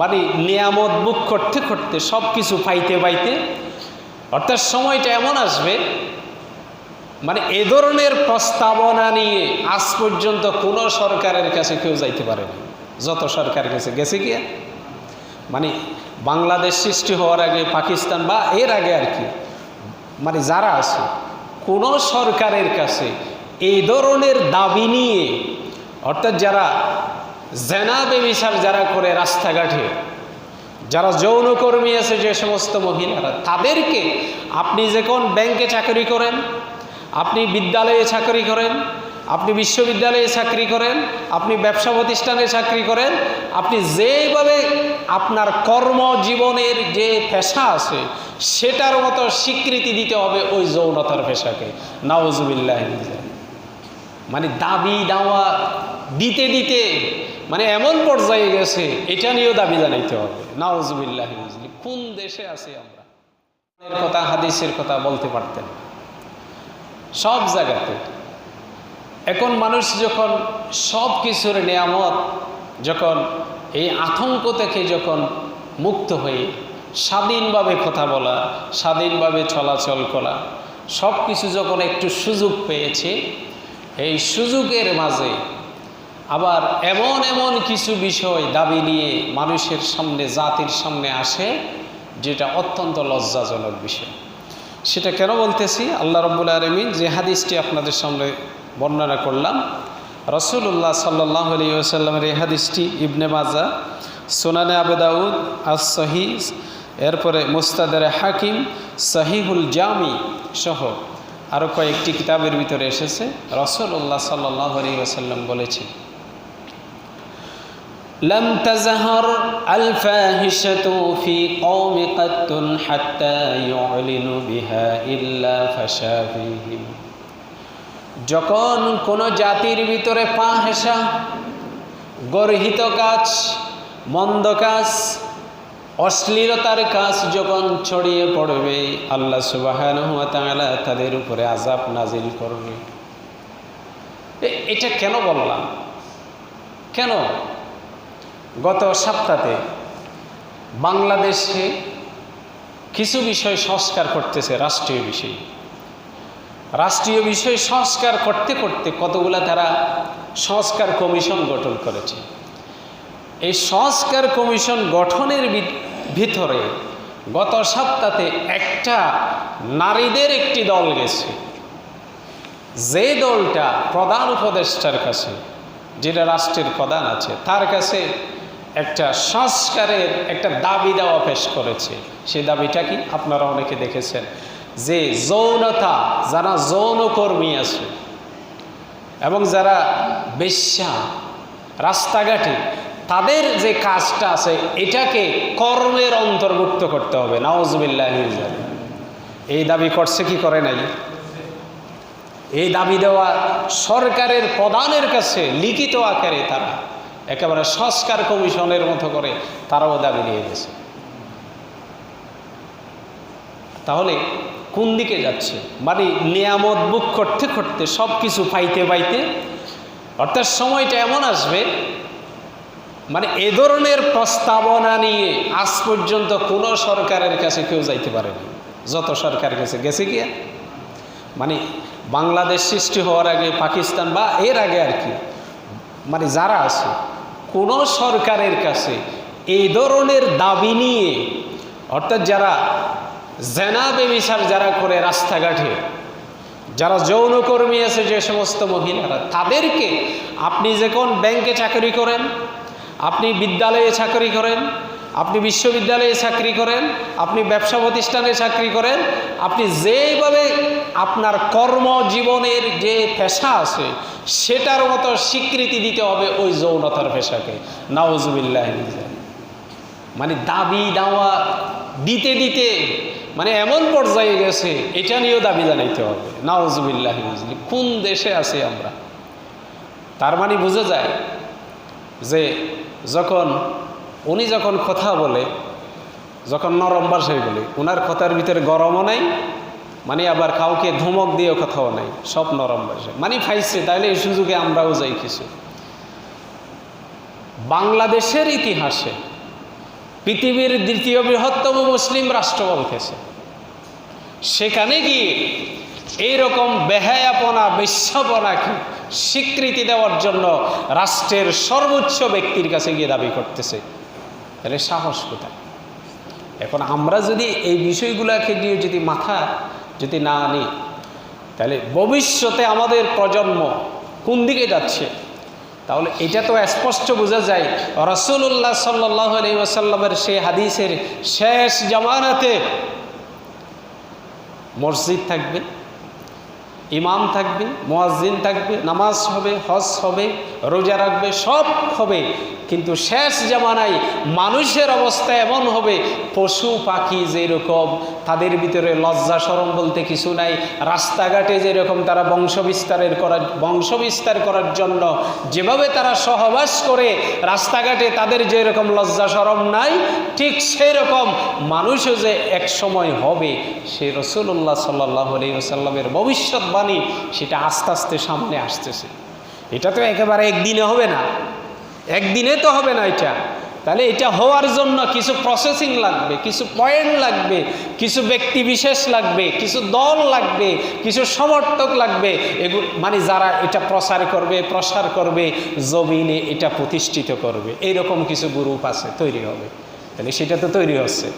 মানে নিয়ামত বুক করতে করতে সব কিছু পাইতে পাইতে, অর্থাৎ সময়টা এমন আসবে মানে এ ধরনের প্রস্তাবনা নিয়ে আজ পর্যন্ত কোনো সরকারের কাছে কেউ যাইতে পারে না। যত সরকার গেছে গেছে কি? মানে বাংলাদেশ সৃষ্টি হওয়ার আগে, পাকিস্তান বা এর আগে আর কি মানে যারা আছে, কোনো সরকারের কাছে এই ধরনের দাবি নিয়ে, অর্থাৎ যারা জেনা বেবিচার যারা করে রাস্তাঘাটে, যারা যৌনকর্মী আছে যে সমস্ত মহিলারা, তাদেরকে আপনি যখন ব্যাংকে চাকরি করেন, আপনি বিদ্যালয়ে চাকরি করেন, আপনি বিশ্ববিদ্যালয়ে চাকরি করেন, আপনি ব্যবসা প্রতিষ্ঠানে চাকরি করেন, আপনি যেভাবে আপনার কর্মজীবনের যে পেশা আছে, সেটার মতো স্বীকৃতি দিতে হবে ওই যৌনতার পেশাকে। নাওজুবিল্লাহ মানে দাবি দাওয়া দিতে দিতে মানে এমন পর্যায়ে গেছে, এটা নিয়েও দাবি জানাইতে হবে। নাওজুবিল্লাহ কোন দেশে আছি আমরা? কথা, হাদিসের কথা বলতে পারতেন সব জায়গাতে। এখন মানুষ যখন সব কিছুর নিয়ামত, যখন এই আতঙ্ক থেকে যখন মুক্ত হয়ে স্বাধীনভাবে কথা বলা, স্বাধীনভাবে চলাচল করা, সব কিছু যখন একটু সুযোগ পেয়েছে, এই সুযোগের মাঝে আবার এমন এমন কিছু বিষয় দাবি নিয়ে মানুষের সামনে, জাতির সামনে আসে, যেটা অত্যন্ত লজ্জাজনক বিষয়। সেটা কেন বলতেছি? আল্লাহ রব্বুল আলমিন যে হাদিসটি আপনাদের সামনে বর্ণনা করলাম রসুল্লাহ সাল্লাহ আলী আসাল্লামের এই হাদিসটি ইবনে মাজা সোনানে আবেদাউদ আস সহি এরপরে মুস্তাদের হাকিম, সহিহুল জামি সহ আরও কয়েকটি কিতাবের ভিতরে এসেছে। রসুল্লাহ সাল্লাহ আলী আসাল্লাম বলেছেন لم تزهر الفاحشة في قوم قط حتى يعلنوا بها إلا فشا فيهم যখন কোনো জাতির ভিতরে পা হেসা গর্হিত কাজ মন্দ কাজ অশ্লীলতার কাজ যখন ছড়িয়ে পড়বে আল্লাহ সুবাহান তাআলা তাদের উপরে আজাব নাজিল করবে এ- এটা কেন বললাম কেন গত সপ্তাহে বাংলাদেশে কিছু বিষয় সংস্কার করতেছে রাষ্ট্রীয় বিষয়। রাষ্ট্রীয় বিষয় সংস্কার করতে করতে কতগুলা তারা সংস্কার কমিশন গঠন করেছে। এই সংস্কার কমিশন গঠনের ভিতরে গত সপ্তাহে একটা নারীদের একটি দল গেছে। যে দলটা প্রধান উপদেষ্টার কাছে, যেটা রাষ্ট্রের প্রধান আছে, তার কাছে একটা সংস্কারের একটা দাবি দেওয়া পেশ করেছে। সেই দাবিটা কি? আপনারা অনেকে দেখেছেন। যে যৌনতা, যারা যৌনকর্মী আছে এবং যারা বেশ্যা, রাস্তাঘাটে, তাদের যে কাজটা আছে, এটাকে কর্মের অন্তর্ভুক্ত করতে হবে। নওয়াজবিল্লাহ এই দাবি করছে কি করে নাই? এই দাবি দেওয়া সরকারের প্রধানের কাছে লিখিত আকারে তারা একেবারে সংস্কার কমিশনের মতো করে তারাও দাবি নিয়ে গেছে। তাহলে কোন দিকে যাচ্ছে? মানে নিয়ামত বুক করতে করতে সব কিছু পাইতে পাইতে, অর্থাৎ সময়টা এমন আসবে মানে এ ধরনের প্রস্তাবনা নিয়ে আজ পর্যন্ত কোনো সরকারের কাছে কেউ যাইতে পারে না যত সরকার গেছে গেছে কি মানে বাংলাদেশ সৃষ্টি হওয়ার আগে পাকিস্তান বা এর আগে আর কি মানে যারা আছে কোনো সরকারের কাছে এই ধরনের দাবি নিয়ে, অর্থাৎ যারা জেনা বেবিচার যারা করে রাস্তাঘাটে, যারা যৌনকর্মী আছে যে সমস্ত মহিলারা, তাদেরকে আপনি যখন ব্যাংকে চাকরি করেন, আপনি বিদ্যালয়ে চাকরি করেন আপনি বিশ্ববিদ্যালয়ে চাকরি করেন, আপনি ব্যবসা প্রতিষ্ঠানে চাকরি করেন, আপনি যেভাবে আপনার কর্মজীবনের যে পেশা আছে, সেটার মতো স্বীকৃতি দিতে হবে ওই যৌনতার পেশাকে। নাওজুবিল্লাহ মানে দাবি দাওয়া দিতে দিতে মানে এমন পর্যায়ে গেছে, এটা নিয়েও দাবি জানাইতে হবে। নাওজুবিল্লাহ কোন দেশে আছি আমরা? তার মানে বুঝে যায় যে যখন উনি যখন কথা বলে, যখন নরম ভাষায় বলে, উনার কথার ভিতরে গরমও নাই মানে আবার কাউকে ধমক দিয়েও কথাও নাই, সব নরম ভাষায়। মানে ফাইছে তাহলে এই সুযোগে আমরাও যাই কিছু। বাংলাদেশের ইতিহাসে পৃথিবীর দ্বিতীয় বৃহত্তম মুসলিম রাষ্ট্র বলতেছে সেখানে গিয়ে এইরকম বেহায়াপনা বেশ্যাপনাকে স্বীকৃতি দেওয়ার জন্য রাষ্ট্রের সর্বোচ্চ ব্যক্তির কাছে গিয়ে দাবি করতেছে। তাহলে সাহস কোথায়? এখন আমরা যদি এই বিষয়গুলোকে নিয়ে যদি মাথা যদি না আনি তাহলে ভবিষ্যতে আমাদের প্রজন্ম কোন দিকে যাচ্ছে? তাহলে এটা তো স্পষ্ট বোঝা যায়। রসুল্লাহ সাল্লাহ আলী ওসাল্লামের সেই হাদিসের শেষ জামানাতে মসজিদ থাকবে। ইমাম থাকবে, মোয়াজ্জিন থাকবে, নামাজ হবে, হজ হবে, রোজা রাখবে, সব হবে। কিন্তু শেষ জামানায় মানুষের অবস্থা এমন হবে, পশু পাখি যেরকম, তাদের ভিতরে লজ্জা সরম বলতে কিছু নাই, রাস্তাঘাটে যেরকম তারা বংশ বিস্তারের করার বংশ বিস্তার করার জন্য যেভাবে তারা সহবাস করে, রাস্তাঘাটে তাদের যেরকম লজ্জা সরম নাই, ঠিক সেই রকম মানুষও যে এক সময় হবে, সে রসুল্লাহ সাল্লাহ আলী সাল্লামের ভবিষ্যৎবাণী সেটা আস্তে আস্তে সামনে আসতেছে। এটা তো একেবারে একদিনে হবে না। একদিনে তো হবে না এটা। তাহলে এটা হওয়ার জন্য কিছু প্রসেসিং লাগবে, কিছু পয়েন্ট লাগবে, কিছু ব্যক্তি বিশেষ লাগবে, কিছু দল লাগবে, কিছু সমর্থক লাগবে। এগুলো মানে যারা এটা প্রসার করবে প্রসার করবে, জমিনে এটা প্রতিষ্ঠিত করবে। এইরকম কিছু গ্রুপ আছে, তৈরি হবে। তাহলে সেটা তো তৈরি হচ্ছে।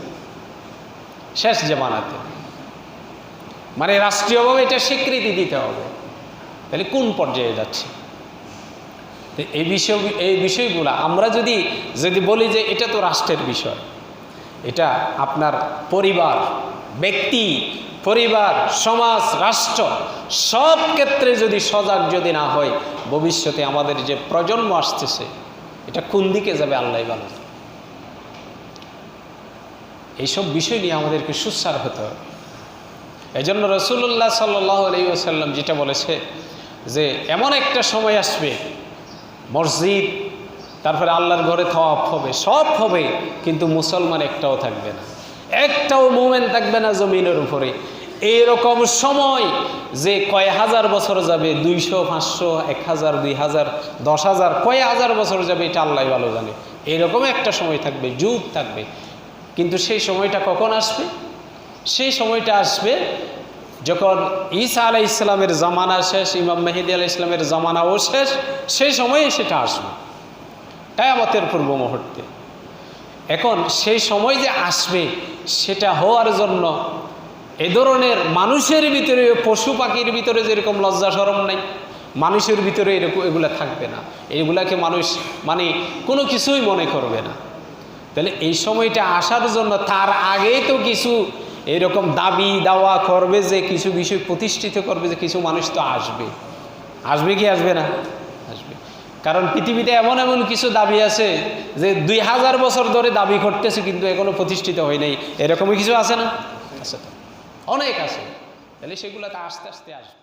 শেষ জামানাতে। মানে রাষ্ট্রীয়ভাবে এটা স্বীকৃতি দিতে হবে। তাহলে কোন পর্যায়ে যাচ্ছে? এই বিষয়, এই বিষয়গুলো আমরা যদি যদি বলি যে এটা তো রাষ্ট্রের বিষয়, এটা আপনার পরিবার, ব্যক্তি, পরিবার, সমাজ, রাষ্ট্র, সব ক্ষেত্রে যদি সজাগ যদি না হয়, ভবিষ্যতে আমাদের যে প্রজন্ম আসতেছে, এটা কোন দিকে যাবে আল্লাহ ভালো এইসব বিষয় নিয়ে আমাদেরকে সুস্বার হতে হবে। এই জন্য রসুল্লাহ সাল্লাহ আলাইসাল্লাম যেটা বলেছে যে, এমন একটা সময় আসবে, মসজিদ, তারপরে আল্লাহর ঘরে থওয়াফ হবে, সব হবে, কিন্তু মুসলমান একটাও থাকবে না। একটাও মুমেন্ট থাকবে না জমিনের উপরে। এইরকম সময় যে কয় হাজার বছর যাবে, দুইশো, পাঁচশো, এক হাজার, দুই হাজার, দশ হাজার, কয় হাজার বছর যাবে, এটা আল্লাহ ভালো জানে। এরকম একটা সময় থাকবে, যুগ থাকবে। কিন্তু সেই সময়টা কখন আসবে? সেই সময়টা আসবে যখন ঈসা আলাই ইসলামের জামানা শেষ, ইমাম মেহেদি আলাহ ইসলামের জামানাও শেষ, সেই সময়ে সেটা আসবে। কায়ামতের পূর্ব মুহূর্তে। এখন সেই সময় যে আসবে, সেটা হওয়ার জন্য এ ধরনের মানুষের ভিতরে, পশু পাখির ভিতরে যেরকম লজ্জা সরম নাই, মানুষের ভিতরে এরকম এগুলো থাকবে না। এগুলাকে মানুষ মানে কোনো কিছুই মনে করবে না। তাহলে এই সময়টা আসার জন্য তার আগেই তো কিছু এরকম দাবি দাওয়া করবে যে কিছু বিষয় প্রতিষ্ঠিত করবে যে কিছু মানুষ তো আসবে। আসবে কি আসবে না? আসবে। কারণ পৃথিবীতে এমন এমন কিছু দাবি আছে যে দুই হাজার বছর ধরে দাবি করতেছে কিন্তু এখনও প্রতিষ্ঠিত হয় নাই। এরকমই কিছু আছে না? আছে অনেক আছে। তাহলে সেগুলো তো আস্তে আস্তে আসবে।